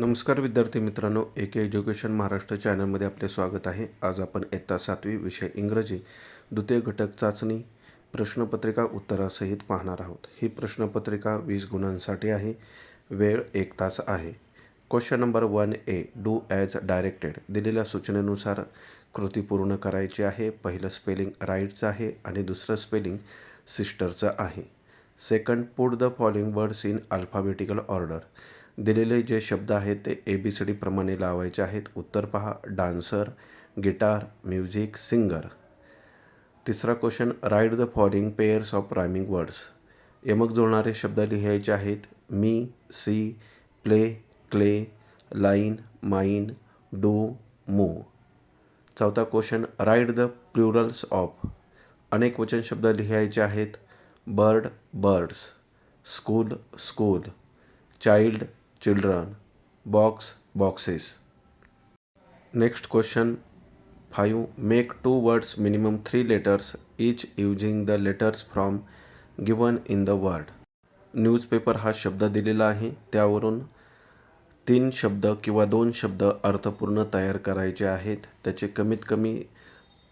नमस्कार विद्यार्थी मित्रांनो ए के एज्युकेशन महाराष्ट्र चॅनलमध्ये आपले स्वागत आहे. आज आपण इयत्ता सातवी विषय इंग्रजी द्वितीय घटक चाचणी प्रश्नपत्रिका उत्तरासहित पाहणार आहोत. ही प्रश्नपत्रिका वीस गुणांसाठी आहे. वेळ एक तास आहे. Question number one A do as directed दिलेल्या सूचनेनुसार कृती पूर्ण करायची आहे. पहिलं स्पेलिंग राईटचं आहे आणि दुसरं स्पेलिंग सिस्टरचं आहे. Second put the following words in alphabetical order दिलेले जे शब्द आहेत ते ए बी सी डीप्रमाणे लावायचे आहेत. उत्तर पहा. Dancer guitar music singer. तिसरा question write the following pairs of rhyming words यमक जुळणारे शब्द लिहायचे आहेत. Me see play clay line mine do moo. चौथा question write the plurals of अनेक वचन शब्द लिहायचे आहेत. Bird birds. School school. Child children box boxes. Next question five make two words minimum three letters each using the letters from given in the word newspaper हा शब्द दिलेला आहे त्यावरून तीन शब्द किंवा दोन शब्द अर्थपूर्ण तयार करायचे आहेत. त्याचे कमीत कमी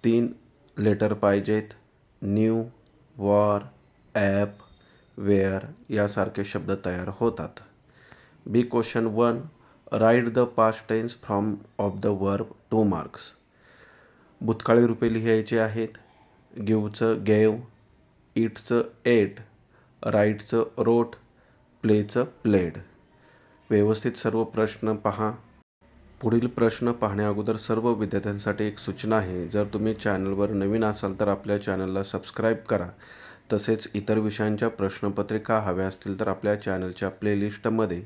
तीन लेटर पाहिजेत. न्यू वॉर ॲप वेअर यासारखे शब्द तयार होतात. B question one write the past tense from of the verb two marks. भूतकाळी रूपे लिहायचे आहेत. गिवचं गेव इटचं एट राईटचं रोट प्लेचं प्लेड. व्यवस्थित सर्व प्रश्न पहा. पुढील प्रश्न पाहण्याअगोदर सर्व विद्यार्थ्यांसाठी एक सूचना आहे. जर तुम्ही चॅनलवर नवीन असाल तर आपल्या चॅनलला सबस्क्राईब करा. तसेच इतर विषयांच्या प्रश्नपत्रिका हव्या असतील तर आपल्या चॅनलच्या प्लेलिस्टमध्ये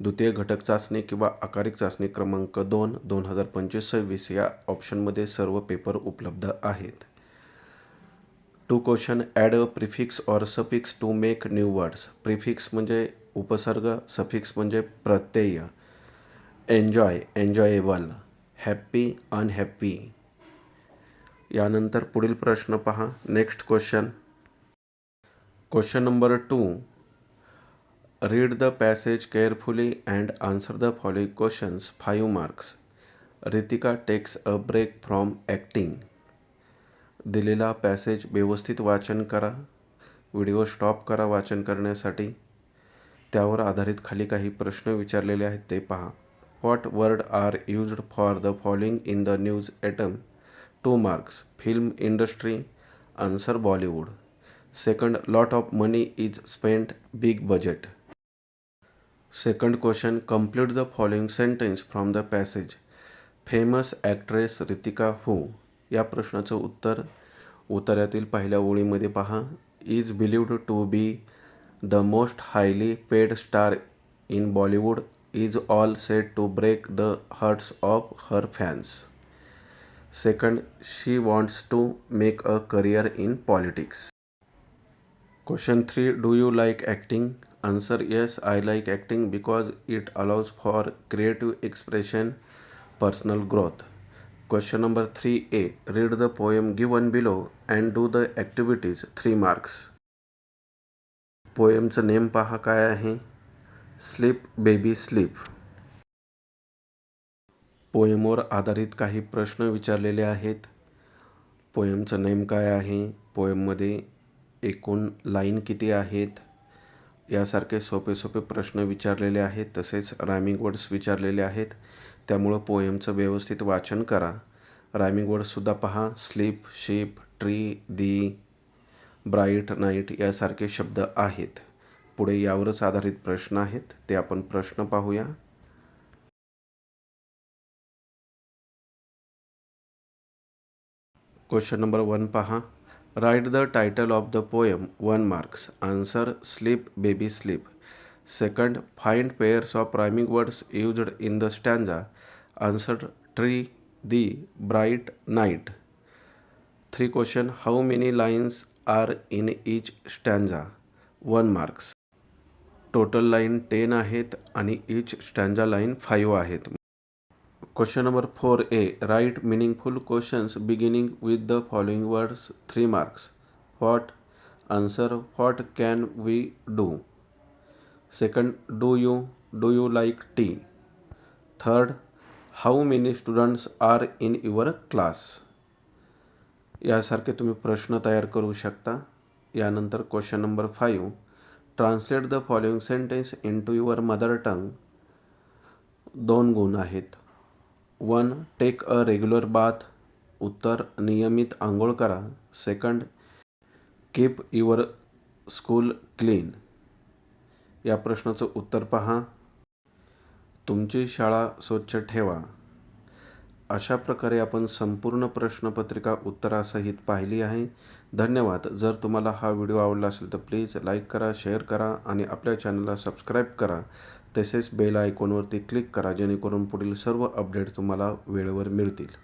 द्वितीय घटक चाचणी किंवा आकारिक चाचणी क्रमांक दोन दोन हजार पंचवीस सव्वीस या ऑप्शनमध्ये सर्व पेपर उपलब्ध आहेत. Two question add a prefix or suffix to make new words. Prefix म्हणजे उपसर्ग सफिक्स म्हणजे प्रत्यय. Enjoy enjoyable. Happy unhappy. यानंतर पुढील प्रश्न पहा. Next question. Question number two. Read the passage carefully and answer the following questions five marks Ritika takes a break from acting दिलेला passage व्यवस्थित वाचन करा. व्हिडिओ स्टॉप करा वाचन करण्यासाठी. त्यावर आधारित खाली काही प्रश्न विचारलेले आहेत ते पहा. What word are used for the following in the news item two marks film industry answer Bollywood second lot of money is spent big budget second question complete the following sentence from the passage famous actress Ritika who या प्रश्नाचं उत्तर उत्तरातील पहिल्या ओळीमध्ये पहा. Is believed to be the most highly paid star in Bollywood is all set to break the hearts of her fans second she wants to make a career in politics question three do you like acting answer Yes, I like acting because it allows for creative expression personal growth question number three A the the given given below and do the activities three marks पोएमचं name पहा काय आहे? Sleep baby sleep पोएमवर आधारित काही प्रश्न विचारलेले आहेत. पोएमचं name काय आहे? पोएममध्ये एकूण लाईन किती आहेत? यासारखे सोपे सोपे प्रश्न विचारलेले आहेत तसेच रायमिंग वर्ड्स विचारलेले आहेत. त्यामुळं पोएमचं व्यवस्थित वाचन करा. रायमिंग वर्ड्ससुद्धा पहा. Sleep ship tree thee bright night यासारखे शब्द आहेत. पुढे यावरच आधारित प्रश्न आहेत. ते आपण प्रश्न पाहूया. क्वेश्चन नंबर वन पहा. write the title of the poem one marks answer sleep baby sleep second find pairs of rhyming words used in the stanza answer tree the bright night three question how many lines are in each stanza one marks total line ten आहेत आणि each stanza line five आहेत question number four A write meaningful questions beginning with the following words three marks what answer what can we do second do you do you like tea third how many students are in your class यासारखे तुम्ही प्रश्न तयार करू शकता. यानंतर question number five translate the following sentence into your mother tongue दोन गुण आहेत. One take a regular bath उत्तर नियमित आंघोळ करा. Second keep your school clean या प्रश्नाचं उत्तर पहा. तुमची शाळा स्वच्छ ठेवा. अशा प्रकारे आपण संपूर्ण प्रश्नपत्रिका उत्तरासहित पाहिली आहे. धन्यवाद. जर तुम्हाला हा व्हिडिओ आवडला असेल तर प्लीज लाईक करा शेअर करा आणि आपल्या चॅनलला सबस्क्राईब करा. तसेच बेल आयकॉनवरती क्लिक करा जेणेकरून पुढील सर्व अपडेट तुम्हाला वेळेवर मिळतील.